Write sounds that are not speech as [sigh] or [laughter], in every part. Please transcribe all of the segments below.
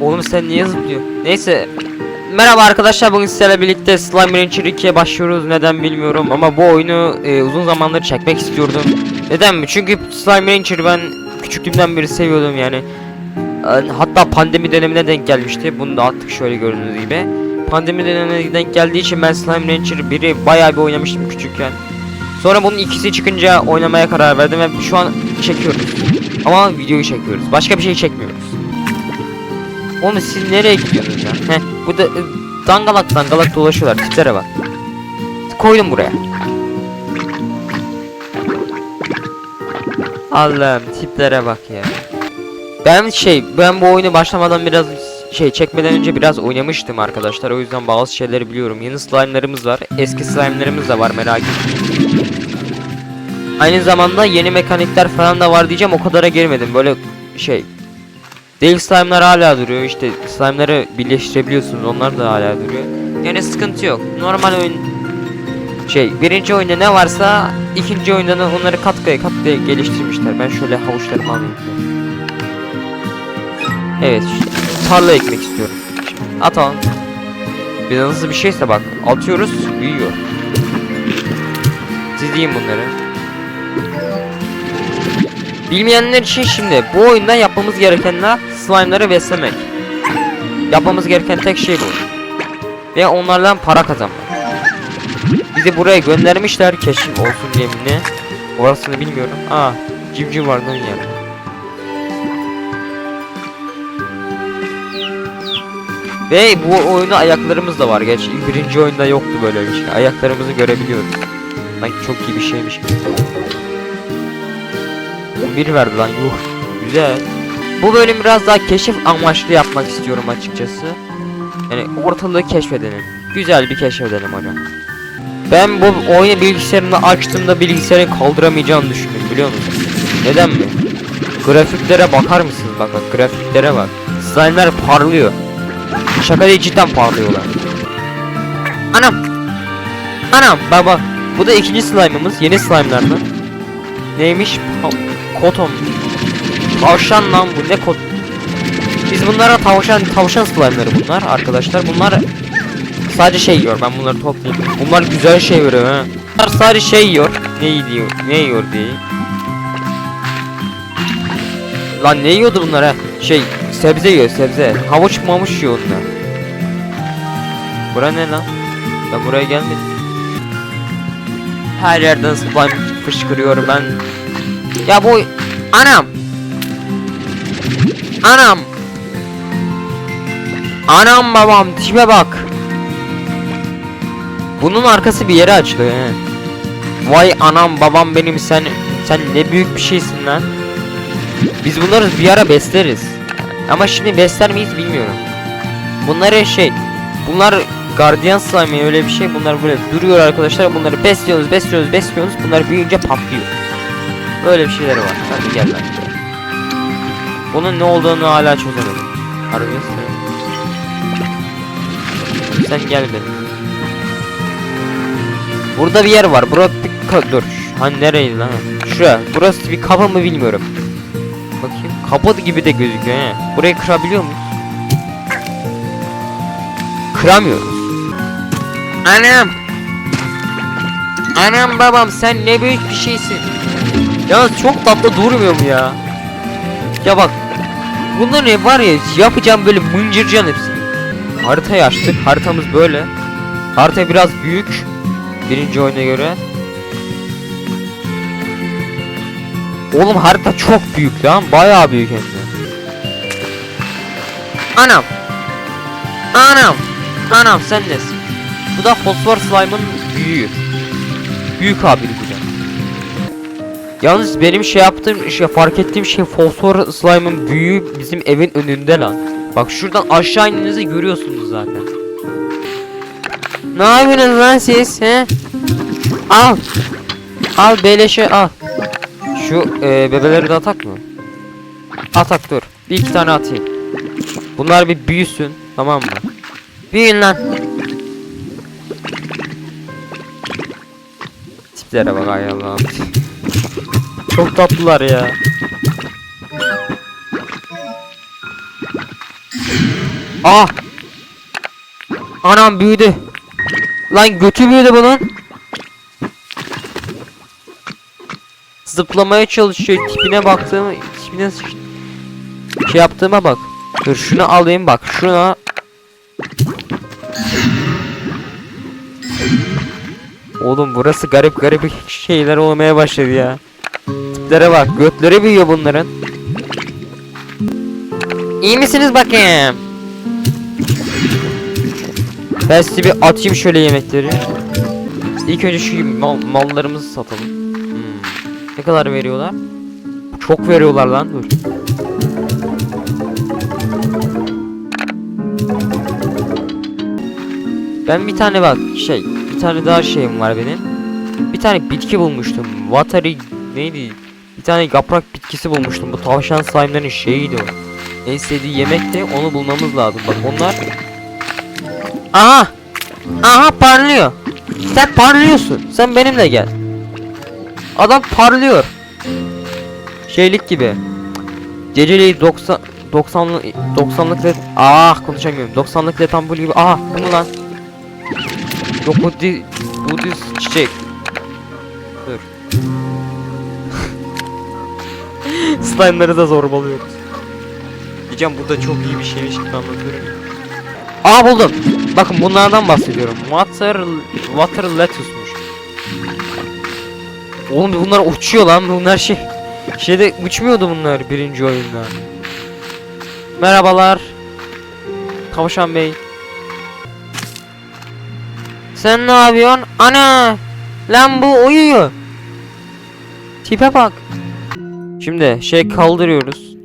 Oğlum sen niye zıplıyorsun? Neyse. Merhaba arkadaşlar bugün sizlerle birlikte Slime Rancher 2'ye başlıyoruz neden bilmiyorum ama bu oyunu e, uzun zamandır çekmek istiyordum. Neden mi? Çünkü Slime Rancher ben küçüklüğümden beri seviyordum yani. E, Hatta pandemi dönemine denk gelmişti. Bunu da attık şöyle gördüğünüz gibi. Pandemi dönemine denk geldiği için ben Slime Rancher 1'i bayağı bir oynamıştım küçükken. Sonra bunun ikisi çıkınca oynamaya karar verdim ve şu an çekiyoruz. Ama videoyu çekiyoruz. Başka bir şey çekmiyoruz. Oğlum siz nereye gidiyorsunuz ya? Heh, bu da e, dangalak dangalak dolaşıyorlar. Tiplere bak. Koydum buraya. Allah'ım tiplere bak ya. Ben şey ben bu oyunu başlamadan biraz şey çekmeden önce biraz oynamıştım arkadaşlar. O yüzden bazı şeyleri biliyorum. Yeni slime'larımız var. Eski slime'larımız da var merak etmeyin. Aynı zamanda yeni mekanikler falan da var diyeceğim o kadara girmedim. Böyle şey Dev slime'lar hala duruyor işte slime'ları birleştirebiliyorsunuz onlar da hala duruyor. Yani sıkıntı yok. Normal oyun şey birinci oyunda ne varsa ikinci oyunda da onları katkaya katkaya geliştirmişler. Ben şöyle havuçlarımı alayım. Evet tarla ekmek istiyorum. Şimdi atalım. Bir hızlı bir şeyse bak atıyoruz büyüyor. Siz yiyin bunları. Bilmeyenler için şimdi bu oyunda yapmamız gerekenler slime'ları beslemek. Yapmamız gereken tek şey bu. Ve onlardan para kazanmak. Bizi buraya göndermişler keşif olsun diye mi ne? Orasını bilmiyorum. Aa, civciv var lan ya. Ve bu oyunda ayaklarımız da var. Gerçi birinci oyunda yoktu böyle bir şey. Ayaklarımızı görebiliyoruz. Sanki çok iyi bir şeymiş. 11 verdi lan yuh. Güzel. Bu bölüm biraz daha keşif amaçlı yapmak istiyorum açıkçası. Yani ortalığı keşfedelim. Güzel bir keşfedelim hocam. Ben bu oyunu bilgisayarımda açtığımda bilgisayarı kaldıramayacağını düşündüm biliyor musun? Neden mi? Grafiklere bakar mısınız? Bak bak grafiklere bak. Slime'ler parlıyor. Şaka değil cidden parlıyorlar. Anam. Anam baba. Bu da ikinci slime'ımız. Yeni slime'lardan. Neymiş? Koton. Tavşan lan bu ne kot? Biz bunlara tavşan tavşan slime'ları bunlar arkadaşlar. Bunlar sadece şey yiyor. Ben bunları toplayayım. Bunlar güzel şey veriyor ha. Bunlar sadece şey yiyor. Ne yiyor? Ne yiyor diye. Lan ne yiyordu bunlar ha? Şey sebze yiyor sebze. Havuç mamuş yiyor onlar. Bura ne lan? Ben buraya gelmedim. Her yerden slime fışkırıyor ben. Ya bu anam. Anam. Anam babam tipe bak. Bunun arkası bir yere açılıyor he. Vay anam babam benim sen sen ne büyük bir şeysin lan. Biz bunları bir ara besleriz. Ama şimdi besler miyiz bilmiyorum. Bunları şey bunlar Guardian slime öyle bir şey. Bunlar böyle duruyor arkadaşlar. Bunları besliyoruz, besliyoruz, besliyoruz. Bunlar büyüyünce patlıyor. Böyle bir şeyleri var. Hadi gel lan. Bunun ne olduğunu hala çözemedim. Harbi sen gel benim. Burada bir yer var. Burası bir dur. Hani nereydi lan? Şuraya. Burası bir kapı mı bilmiyorum. Bakayım. Kapı gibi de gözüküyor he. Burayı kırabiliyor muyuz? Kıramıyoruz. Anam. Anam babam sen ne büyük bir şeysin. Ya çok tatlı durmuyor mu ya? Ya bak. Bunda ne var ya yapacağım böyle mıncırcan hepsini. Haritayı açtık. Haritamız böyle. Harita biraz büyük. Birinci oyuna göre. Oğlum harita çok büyük lan. Bayağı büyük hem de. Anam. Anam. Anam sen nesin? Bu da fosfor slime'ın büyüğü. Büyük abi bu. Yalnız benim şey yaptığım şey fark ettiğim şey fosfor slime'ın büyüğü bizim evin önünde lan. Bak şuradan aşağı indiğinizde görüyorsunuz zaten. Ne yapıyorsunuz lan siz he? Al. Al beleşe al. Şu e, bebeleri de atak mı? Atak dur. Bir iki tane atayım. Bunlar bir büyüsün tamam mı? Büyüyün lan. Tiplere bak ay Allah'ım. Çok tatlılar ya. Ah! Anam büyüdü. Lan götü büyüdü bunun. Zıplamaya çalışıyor. Tipine baktığım, tipine şey yaptığıma bak. Dur şunu alayım bak. Şuna Oğlum burası garip garip şeyler olmaya başladı ya. Tiplere bak. Götleri büyüyor bunların. İyi misiniz bakayım? Ben size bir atayım şöyle yemekleri. İlk önce şu mal, mallarımızı satalım. Hmm. Ne kadar veriyorlar? Çok veriyorlar lan dur. Ben bir tane bak şey bir tane daha şeyim var benim. Bir tane bitki bulmuştum. Watari neydi? Tane yaprak bitkisi bulmuştum. Bu tavşan slime'ların şeyiydi o. En sevdiği yemek de onu bulmamız lazım. Bak onlar Aha! Aha parlıyor. Sen parlıyorsun. Sen benimle gel. Adam parlıyor. Şeylik gibi. Geceliği 90 90'lı 90'lık led ah konuşamıyorum. 90'lık led ampul gibi. Ah bu lan? Yok bu di bu düz çiçek. Slime'ları da zorbalıyoruz. Diyeceğim bu da çok iyi bir şeymiş gibi anlatıyorum. Aa buldum. Bakın bunlardan bahsediyorum. Water water lettuce'muş. Oğlum bunlar uçuyor lan. Bunlar şey şeyde uçmuyordu bunlar birinci oyunda. Merhabalar. Tavşan Bey. Sen ne yapıyorsun? Ana! Lan bu uyuyor. Tipe bak. Şimdi şey kaldırıyoruz.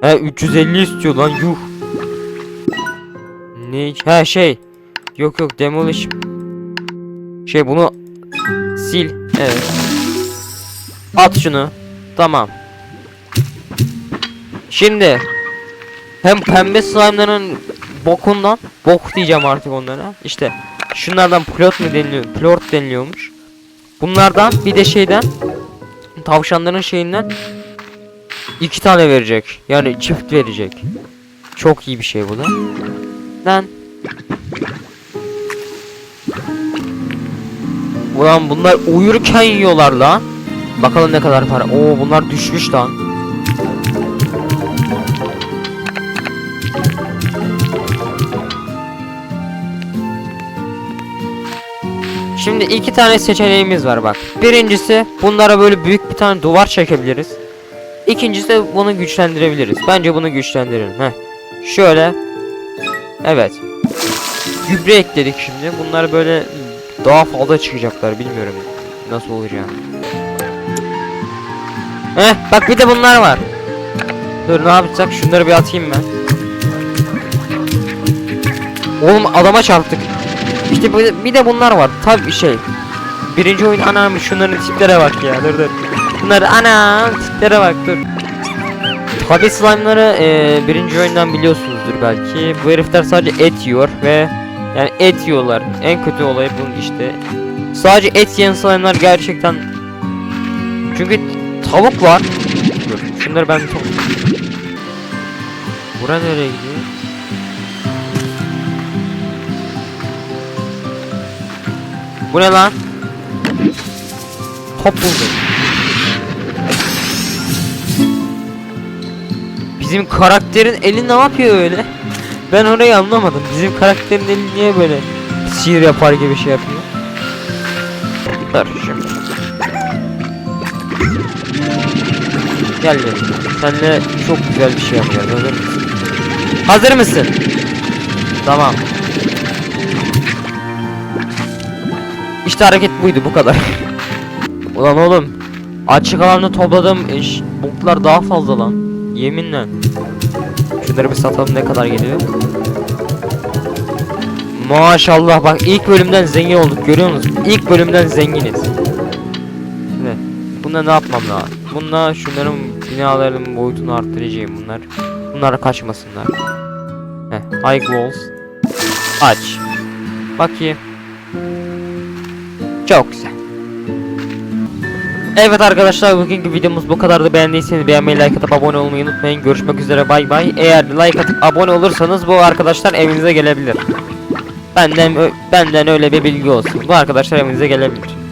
He 350 istiyor lan yuh. Ne? Ha şey. Yok yok demolish. Şey bunu sil. Evet. At şunu. Tamam. Şimdi hem pembe slime'ların bokundan bok diyeceğim artık onlara. İşte şunlardan plot mu deniliyor? Plort deniliyormuş. Bunlardan bir de şeyden tavşanların şeyinden iki tane verecek. Yani çift verecek. Çok iyi bir şey bu da. Lan. Ulan bunlar uyurken yiyorlar lan. Bakalım ne kadar para. Oo bunlar düşmüş lan. Şimdi iki tane seçeneğimiz var bak. Birincisi bunlara böyle büyük bir tane duvar çekebiliriz. İkincisi bunu güçlendirebiliriz. Bence bunu güçlendirelim. Heh. Şöyle. Evet. Gübre ekledik şimdi. Bunlar böyle daha fazla çıkacaklar. Bilmiyorum nasıl olacağını. Heh bak bir de bunlar var. Dur ne yapacak? Şunları bir atayım ben. Oğlum adama çarptık. İşte bir de, bunlar var. Tabi şey. Birinci oyun anam şunların tiplere bak ya. Dur dur. Bunlar anam tiplere bak dur. Tabi slime'ları e, birinci oyundan biliyorsunuzdur belki. Bu herifler sadece et yiyor ve yani et yiyorlar. En kötü olay bunun işte. Sadece et yiyen slime'lar gerçekten çünkü tavuk var. Dur, şunları ben çok Bura nereye gidiyor? Bu ne lan? Top buldum. Bizim karakterin eli ne yapıyor öyle? Ben orayı anlamadım. Bizim karakterin eli niye böyle sihir yapar gibi şey yapıyor? Dur şimdi. Gel gel. Senle çok güzel bir şey yapacağız. Hazır mısın? Hazır mısın? Tamam. İşte hareket buydu bu kadar. [laughs] Ulan oğlum. Açık alanda topladığım eş, boklar daha fazla lan. Yeminle. Şunları bir satalım ne kadar geliyor. Maşallah bak ilk bölümden zengin olduk görüyor musunuz? İlk bölümden zenginiz. Şimdi bunda ne yapmam lazım? Bunda şunların binaların boyutunu arttıracağım bunlar. Bunlar kaçmasınlar. Heh, high walls. Aç. Bakayım. Çok. Evet arkadaşlar bugünkü videomuz bu kadardı. Beğendiyseniz beğenmeyi, like atıp abone olmayı unutmayın. Görüşmek üzere bay bay. Eğer like atıp abone olursanız bu arkadaşlar evinize gelebilir. Benden benden öyle bir bilgi olsun. Bu arkadaşlar evinize gelebilir.